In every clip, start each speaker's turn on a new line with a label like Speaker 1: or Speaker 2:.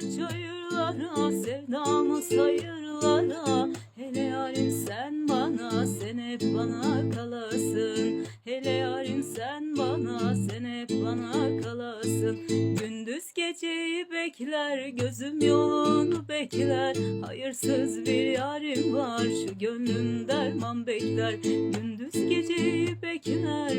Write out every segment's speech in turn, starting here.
Speaker 1: çayırlara Sevdamı sayırlara. Hele yarim sen bana Sen hep bana kalasın. Hele yarim sen bana Sen hep bana kalasın. Gündüz geceyi bekler Gözüm yolunu bekler. Hayırsız bir yarim var Şu gönlüm derman bekler. Gündüz geceyi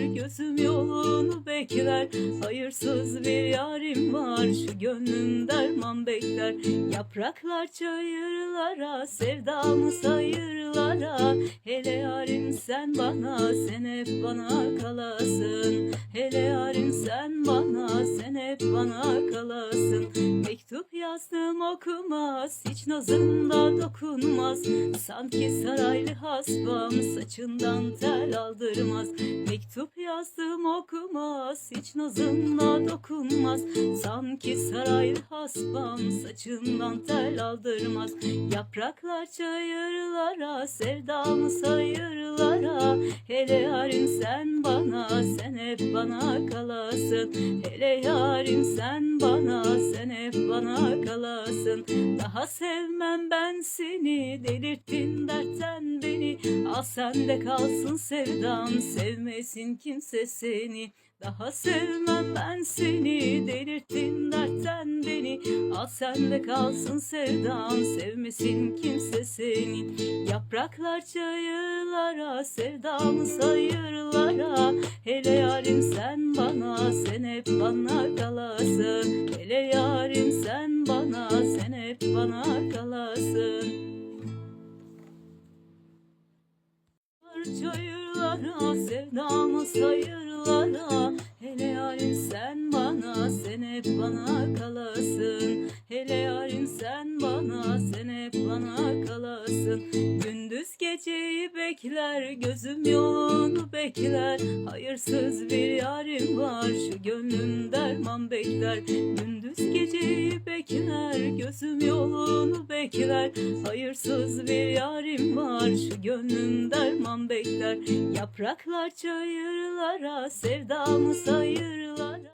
Speaker 1: Gözüm yolunu bekler. Hayırsız bir yarim var Şu gönlüm derman bekler. Yapraklar çayırlara Sevdamı sayırlara. Hele yarim sen bana Sen hep bana kalasın. Hele yarim sen bana Sen hep bana kalasın Mektup yazdım okumaz Hiç nazımda dokunmaz. Sanki saraylı hasbam Saçından tel aldırmaz. Mektup yazdım okumaz Hiç nazımda dokunmaz. Sanki saraylı hasbam Saçından tel aldırmaz. Yapraklar çayırlara Sevdamı sayırlara. Hele yarim sen bana Sen hep bana kalasın. Hele yarim sen bana Sen hep bana kalasın. Daha sevmem ben seni. Delirttin dertten beni. Al sende kalsın sevdam. Sevmesin kimse seni. Daha sevmem ben seni. Delirttin Al sende kalsın sevdam Sevmesin kimse seni. Yapraklar çayırlara Sevdamı sayırlara. Hele yarim sen bana Sen hep bana kalasın. Hele yarim sen bana Sen hep bana kalasın. Çayırlara sevdamı sayırlara. Hele yarim sen bana sen hep Hele yarim sen bana sen hep bana kalasın. Gündüz geceyi bekler gözüm yolunu bekler. Hayırsız bir yarim var şu gönlüm derman bekler. Gündüz geceyi bekler gözüm yolunu bekler. Hayırsız bir yarim var şu gönlüm derman bekler. Yapraklar çayırlara sevdamı sayırlara